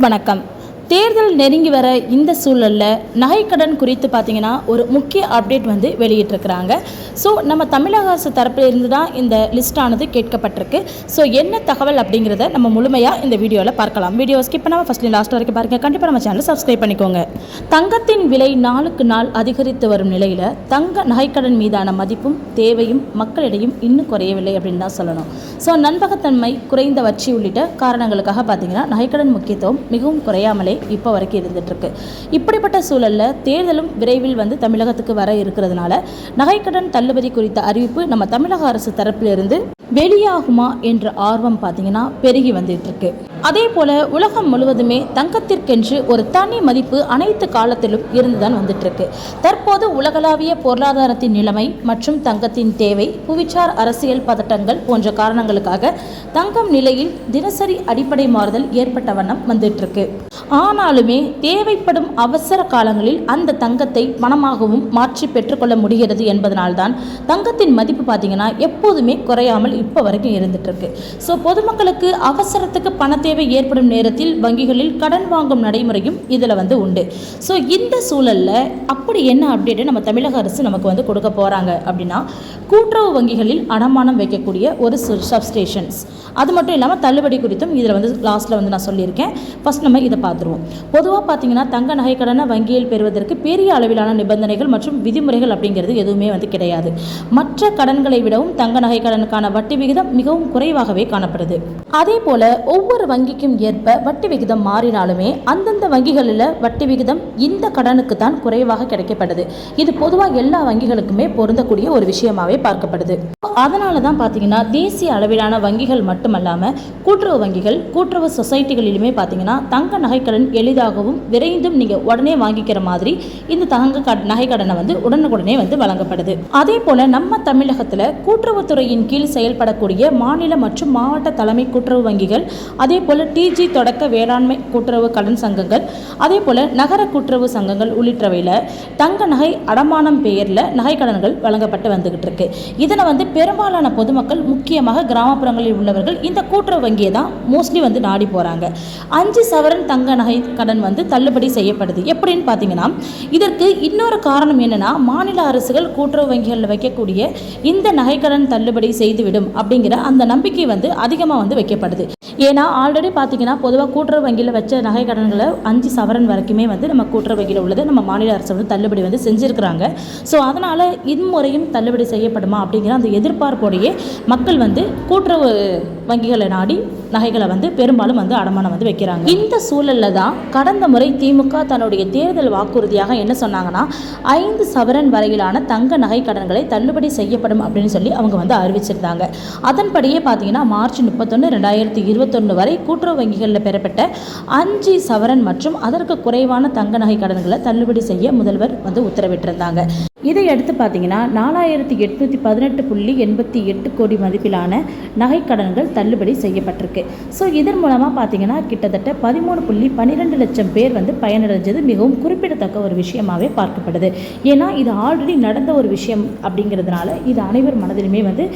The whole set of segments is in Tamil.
வணக்கம். தேர்தல் நெருங்கி வர இந்த சூழலில் நகைக்கடன் குறித்து பார்த்தீங்கன்னா ஒரு முக்கிய அப்டேட் வந்து வெளியிட்டிருக்கிறாங்க. ஸோ நம்ம தமிழக அரசு தரப்பில் இருந்து தான் இந்த லிஸ்டானது கேட்கப்பட்டிருக்கு. ஸோ என்ன தகவல் அப்படிங்கிறத நம்ம முழுமையாக இந்த வீடியோவில் பார்க்கலாம். வீடியோ ஸ்கிப் பண்ணாமல் ஃபஸ்ட் லாஸ்ட் வரைக்கும் பாருங்கள் கண்டிப்பாக நம்ம சேனலை சப்ஸ்கிரைப் பண்ணிக்கோங்க. தங்கத்தின் விலை நாளுக்கு நாள் அதிகரித்து வரும் நிலையில் தங்க நகைக்கடன் மீதான மதிப்பும் தேவையும் மக்களிடையும் இன்னும் குறையவில்லை அப்படின்னு தான் சொல்லணும். ஸோ நண்பகத்தன்மை குறைந்த வட்டி உள்ளிட்ட காரணங்களுக்காக பார்த்தீங்கன்னா நகைக்கடன் முக்கியத்துவம் மிகவும் குறையாமலே இப்போ வரைக்கும் இருந்துகிட்ருக்கு இப்படிப்பட்ட சூழலில் தேர்தலும் விரைவில் வந்து தமிழகத்துக்கு வர இருக்கிறதுனால நகைக்கடன் தள்ளுபடி குறித்த அறிவிப்பு நம்ம தமிழக அரசு தரப்பிலிருந்து வெளியாகுமா என்ற ஆர்வம் பார்த்தீங்கன்னா பெருகி வந்துட்டு இருக்கு அதே போல உலகம் முழுவதுமே தங்கத்திற்கென்று ஒரு தனி மதிப்பு அனைத்து காலத்திலும் இருந்துதான் வந்துட்டு இருக்கு தற்போது உலகளாவிய பொருளாதாரத்தின் நிலைமை மற்றும் தங்கத்தின் தேவை புவிச்சார் அரசியல் பதட்டங்கள் போன்ற காரணங்களுக்காக தங்கம் நிலையில் தினசரி அடிப்படை மாறுதல் ஏற்பட்ட வண்ணம் வந்துட்டு இருக்கு ஆனாலுமே தேவைப்படும் அவசர காலங்களில் அந்த தங்கத்தை பணமாகவும் மாற்றி பெற்றுக்கொள்ள முடிகிறது என்பதனால்தான் தங்கத்தின் மதிப்பு பார்த்தீங்கன்னா எப்போதுமே குறையாமல் இப்போ வரைக்கும் இருந்துட்டு இருக்கு ஸோ பொதுமக்களுக்கு அவசரத்துக்கு பணத்தை தேவை ஏற்படும் நேரத்தில் வங்கிகளில் கடன் வாங்கும் நடைமுறையும் இதில் வந்து உண்டு. ஸோ இந்த சூழலில் அப்படி என்ன அப்டேட்டு நம்ம தமிழக அரசு நமக்கு வந்து கொடுக்க போகிறாங்க அப்படின்னா கூட்டுறவு வங்கிகளில் அடமானம் வைக்கக்கூடிய ஒரு சப்ஸ்டேஷன்ஸ் அது மட்டும் இல்லாமல் தள்ளுபடி குறித்தும் இதில் வந்து லாஸ்ட்டில் வந்து நான் சொல்லியிருக்கேன். ஃபஸ்ட் நம்ம இதை பார்த்துருவோம். பொதுவாக பார்த்தீங்கன்னா தங்க நகை கடனை வங்கியில் பெறுவதற்கு பெரிய அளவிலான நிபந்தனைகள் மற்றும் விதிமுறைகள் அப்படிங்கிறது எதுவுமே வந்து கிடையாது. மற்ற கடன்களை விடவும் தங்க நகை கடனுக்கான வட்டி விகிதம் மிகவும் குறைவாகவே காணப்படுது. அதே போல ஒவ்வொரு வங்கி வங்கிக்கும் ஏற்ப வட்டி விகிதம் மாறினாலுமே அந்தந்த வங்கிகளில் வட்டி விகிதம் இந்த கடனுக்கு தான் குறைவாக கிடைக்கப்படுது இது பொதுவாக எல்லா வங்கிகளுக்குமே பொருந்தக்கூடிய ஒரு விஷயமாவே பார்க்கப்படுது. அதனால தான் பார்த்தீங்கன்னா தேசிய அளவிலான வங்கிகள் மட்டுமல்லாமல் கூட்டுறவு வங்கிகள் கூட்டுறவு சொசைட்டிகளிலுமே பார்த்தீங்கன்னா தங்க நகைக்கடன் எளிதாகவும் விரைந்தும் நீங்கள் உடனே வாங்கிக்கிற மாதிரி இந்த தங்க நகை நகைக்கடனை வந்து உடனுக்குடனே வந்து வழங்கப்படுது. அதே போல் நம்ம தமிழகத்தில் கூட்டுறவுத்துறையின் கீழ் செயல்படக்கூடிய மாநில மற்றும் மாவட்ட தலைமை கூட்டுறவு வங்கிகள் அதே போல் டிஜி தொடக்க வேளாண்மை கூட்டுறவு கடன் சங்கங்கள் அதே போல் நகர கூட்டுறவு சங்கங்கள் உள்ளிட்டவையில் தங்க நகை அடமானம் பெயரில் நகை கடன்கள் வழங்கப்பட்டு வந்துகிட்டு இருக்கு. இதனை வந்து பெரும்பாலான பொதுமக்கள் முக்கியமாக கிராமப்புறங்களில் உள்ளவர்கள் இந்த கூட்டுறவு வங்கியை தான் மோஸ்ட்லி வந்து நாடி போகிறாங்க அஞ்சு சவரன் தங்க நகை கடன் வந்து தள்ளுபடி செய்யப்படுது. எப்படின்னு பார்த்தீங்கன்னா இதற்கு இன்னொரு காரணம் என்னன்னா மாநில அரசுகள் கூட்டுறவு வங்கிகளில் வைக்கக்கூடிய இந்த நகைக்கடன் தள்ளுபடி செய்துவிடும் அப்படிங்கிற அந்த நம்பிக்கை வந்து அதிகமாக வந்து வைக்கப்படுது. ஏன்னா ஆல்ரெடி பார்த்தீங்கன்னா பொதுவாக கூட்டுறவு வங்கியில் வச்ச நகை கடன்களை அஞ்சு சவரன் வரைக்குமே வந்து நம்ம கூட்டுறவு வங்கியில் உள்ளது நம்ம மாநில அரசு வந்து தள்ளுபடி வந்து செஞ்சுருக்கிறாங்க. ஸோ அதனால் இம்முறையும் தள்ளுபடி செய்யப்படுமா அப்படிங்கிற அந்த எதிர்பார்ப்போடையே மக்கள் வந்து கூட்டுறவு வங்கிகளை நாடி நகைகளை வந்து பெரும்பாலும் வந்து அடமானம் வந்து வைக்கிறாங்க. இந்த சூழலில் தான் கடந்த முறை திமுக தன்னுடைய தேர்தல் வாக்குறுதியாக என்ன சொன்னாங்கன்னா ஐந்து சவரன் வரையிலான தங்க நகை கடன்களை தள்ளுபடி செய்யப்படும் அப்படின்னு சொல்லி அவங்க வந்து அறிவிச்சிருந்தாங்க. அதன்படியே பார்த்தீங்கன்னா மார்ச் முப்பத்தொன்று ரெண்டாயிரத்தி இருபது இருபத்தொன்று வரை கூட்டுறவு வங்கிகளில் பெறப்பட்ட அஞ்சு சவரன் மற்றும் அதற்கு குறைவான தங்க நகை கடன்களை தள்ளுபடி செய்ய முதல்வர் வந்து உத்தரவிட்டிருந்தாங்க. இதை அடுத்து பார்த்தீங்கன்னா நாலாயிரத்தி எட்நூற்றி பதினெட்டு புள்ளி எண்பத்தி எட்டு கோடி மதிப்பிலான நகைக்கடன்கள் தள்ளுபடி செய்யப்பட்டிருக்கு. ஸோ இதன் மூலமாக பார்த்தீங்கன்னா கிட்டத்தட்ட பதிமூணு புள்ளி பன்னிரெண்டு லட்சம் பேர் வந்து பயனடைஞ்சது மிகவும் குறிப்பிடத்தக்க ஒரு விஷயமாகவே பார்க்கப்படுது. ஏன்னா இது ஆல்ரெடி நடந்த ஒரு விஷயம் அப்படிங்கிறதுனால இது அனைவர் மனதிலுமே வந்து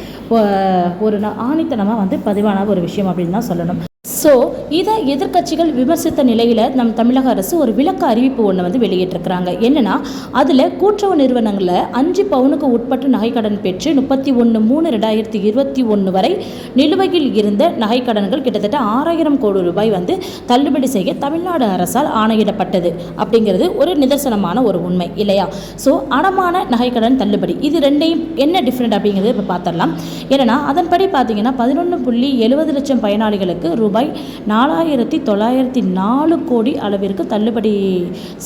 ஒரு ந- ஆணித்தனமாக வந்து பதிவான ஒரு விஷயம் அப்படின்னு தான் சொல்லணும். ஸோ இதை எதிர்க்கட்சிகள் விமர்சித்த நிலையில் நம் தமிழக அரசு ஒரு விளக்க அறிவிப்பு ஒன்று வந்து வெளியிட்டிருக்கிறாங்க. என்னென்னா அதில் கூட்டுறவு நிறுவனங்களில் அஞ்சு பவுனுக்கு உட்பட்டு நகைக்கடன் பெற்று முப்பத்தி ஒன்று மூணு ரெண்டாயிரத்தி இருபத்தி ஒன்று வரை நிலுவையில் இருந்த நகைக்கடன்கள் கிட்டத்தட்ட ஆறாயிரம் கோடி ரூபாய் வந்து தள்ளுபடி செய்ய தமிழ்நாடு அரசால் ஆணையிடப்பட்டது அப்படிங்கிறது ஒரு நிதர்சனமான ஒரு உண்மை இல்லையா? ஸோ அடமான நகைக்கடன் தள்ளுபடி இது ரெண்டையும் என்ன டிஃப்ரெண்ட் அப்படிங்கிறது இப்போ பார்த்துடலாம் ஏன்னா அதன்படி பார்த்தீங்கன்னா பதினொன்று புள்ளி எழுபது லட்சம் பயனாளிகளுக்கு ரூபாய் நாலாயிரத்தி தொள்ளாயிரத்தி நாலு கோடி அளவிற்கு தள்ளுபடி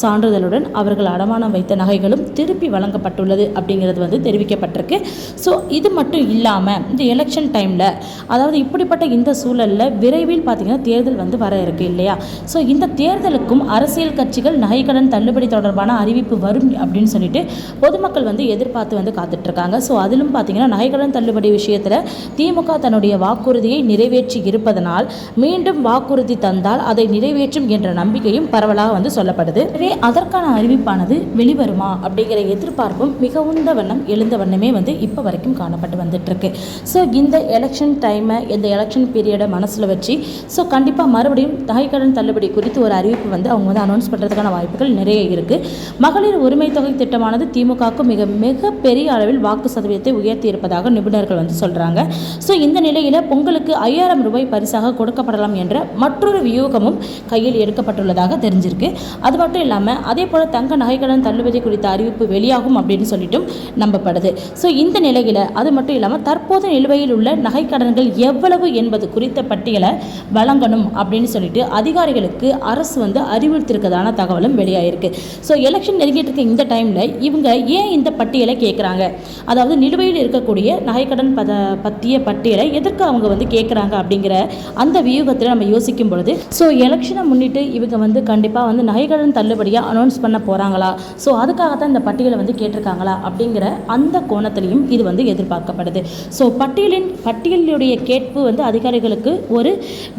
சான்றிதழுடன் அவர்கள் அடமானம் வைத்த நகைகளும் திருப்பி வழங்கப்பட்டுள்ளது அப்படிங்கிறது வந்து தெரிவிக்கப்பட்டிருக்கு. ஸோ இது மட்டும் இல்லாமல் இந்த எலெக்ஷன் டைமில் அதாவது இப்படிப்பட்ட இந்த சூழலில் விரைவில் பார்த்தீங்கன்னா தேர்தல் வந்து வர இருக்கு இல்லையா? ஸோ இந்த தேர்தலுக்கும் அரசியல் கட்சிகள் நகைக்கடன் தள்ளுபடி தொடர்பான அறிவிப்பு வரும் அப்படின்னு சொல்லிட்டு பொதுமக்கள் வந்து எதிர்பார்த்து வந்து காத்துட்ருக்காங்க. ஸோ அதிலும் பார்த்தீங்கன்னா நகைக்கடன் தள்ளுபடி விஷயத்தில் திமுக தன்னுடைய வாக்குறுதியை நிறைவேற்றி இருப்பதனால் மீண்டும் வாக்குறுதி தந்தால் அதை நிறைவேற்றும் என்ற நம்பிக்கையும் பரவலாக வந்து சொல்லப்படுது. எனவே அதற்கான அறிவிப்பானது வெளிவருமா அப்படிங்கிற எதிர்பார்ப்பும் மிகுந்த வண்ணம் எழுந்த வண்ணமே வந்து இப்போ வரைக்கும் காணப்பட்டு வந்துட்டு இருக்கு ஸோ இந்த எலெக்ஷன் டைமை இந்த எலெக்ஷன் பீரியடை மனசில் வச்சு ஸோ கண்டிப்பாக மறுபடியும் தகைக்கடன் தள்ளுபடி குறித்து ஒரு அறிவிப்பு வந்து அவங்க வந்து அனௌன்ஸ் பண்ணுறதுக்கான வாய்ப்புகள் நிறைய இருக்குது மகளிர் உரிமை தொகை திட்டமானது திமுகவுக்கு மிக மிக பெரிய அளவில் வாக்கு சதவீதத்தை உயர்த்தி இருப்பதாக நிபுணர்கள் வந்து சொல்கிறாங்க ஸோ இந்த நிலையில் பொங்கலுக்கு ஐயாயிரம் ரூபாய் பரிசாக கொடுக்கப்படலாம் என்ற மற்றொரு வியூகமும் கையில் எடுக்கப்பட்டுள்ளதாக தெரிஞ்சிருக்கு. அது மட்டும் இல்லாமல் அதே போல் தங்க நகைக்கடன் தள்ளுபடி குறித்த அறிவிப்பு வெளியாகும் அப்படின்னு சொல்லிட்டும் நம்பப்படுது. ஸோ இந்த நிலையில் அது மட்டும் இல்லாமல் தற்போது நிலுவையில் உள்ள நகைக்கடன்கள் எவ்வளவு என்பது குறித்த பட்டியலை வழங்கணும் அப்படின்னு சொல்லிட்டு அதிகாரிகளுக்கு அரசு வந்து அறிவுறுத்திருக்கதான தகவலும் வெளியாயிருக்கு. ஸோ எலெக்ஷன் நெருங்கிட்டு இருக்க இந்த டைமில் இவங்க ஏன் இந்த பட்டியலை கேட்குறாங்க அதாவது நிலுவையில் இருக்கக்கூடிய நகைக்கடன் பத பற்றிய பட்டியலை எதற்கு அவங்க வந்து கேட்குறாங்க அப்படிங்கிற அந்த சமீபத்தில் நம்ம யோசிக்கும் பொழுது ஸோ எலெக்ஷனை முன்னிட்டு இவங்க வந்து கண்டிப்பாக வந்து நகைக்கடன் தள்ளுபடியாக அனௌன்ஸ் பண்ண போகிறாங்களா ஸோ அதுக்காக தான் இந்த பட்டியலை வந்து கேட்டிருக்காங்களா? அப்படிங்கிற அந்த கோணத்திலையும் இது வந்து எதிர்பார்க்கப்படுது. ஸோ பட்டியலின் பட்டியலுடைய கேட்பு வந்து அதிகாரிகளுக்கு ஒரு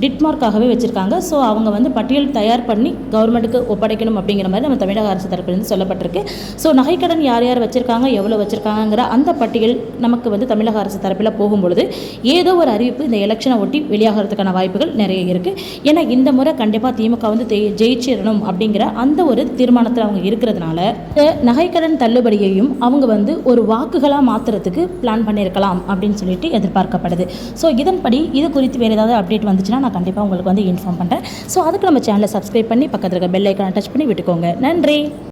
டிட்மார்க்காகவே வச்சுருக்காங்க. ஸோ அவங்க வந்து பட்டியல் தயார் பண்ணி கவர்மெண்ட்டுக்கு ஒப்படைக்கணும் அப்படிங்கிற மாதிரி நம்ம தமிழக அரசு தரப்பிலிருந்து சொல்லப்பட்டிருக்கு. ஸோ நகைக்கடன் யார் யார் வச்சுருக்காங்க எவ்வளோ வச்சுருக்காங்கிற அந்த பட்டியல் நமக்கு வந்து தமிழக அரசு தரப்பில் போகும்பொழுது ஏதோ ஒரு அறிவிப்பு இந்த எலெக்ஷனை ஒட்டி வெளியாகிறதுக்கான வாய்ப்புகள் நிறைய இருக்குது ஏன்னா இந்த முறை கண்டிப்பாக திமுக வந்து ஜெயிச்சிடணும் அப்படிங்கிற அந்த ஒரு தீர்மானத்தில் அவங்க இருக்கிறதுனால நகைக்கடன் தள்ளுபடியையும் அவங்க வந்து ஒரு வாக்குகளாக மாற்றுறதுக்கு பிளான் பண்ணியிருக்கலாம் அப்படின்னு சொல்லிட்டு எதிர்பார்க்கப்படுது. ஸோ இதன்படி இது குறித்து வேறு ஏதாவது அப்டேட் வந்துச்சுன்னா நான் கண்டிப்பாக உங்களுக்கு வந்து இன்ஃபார்ம் பண்ணுறேன் ஸோ அதுக்கு நம்ம சேனலை சப்ஸ்கிரைப் பண்ணி பக்கத்தில் இருக்க பெல் ஐக்கான டச் பண்ணி விட்டுக்கோங்க. நன்றி!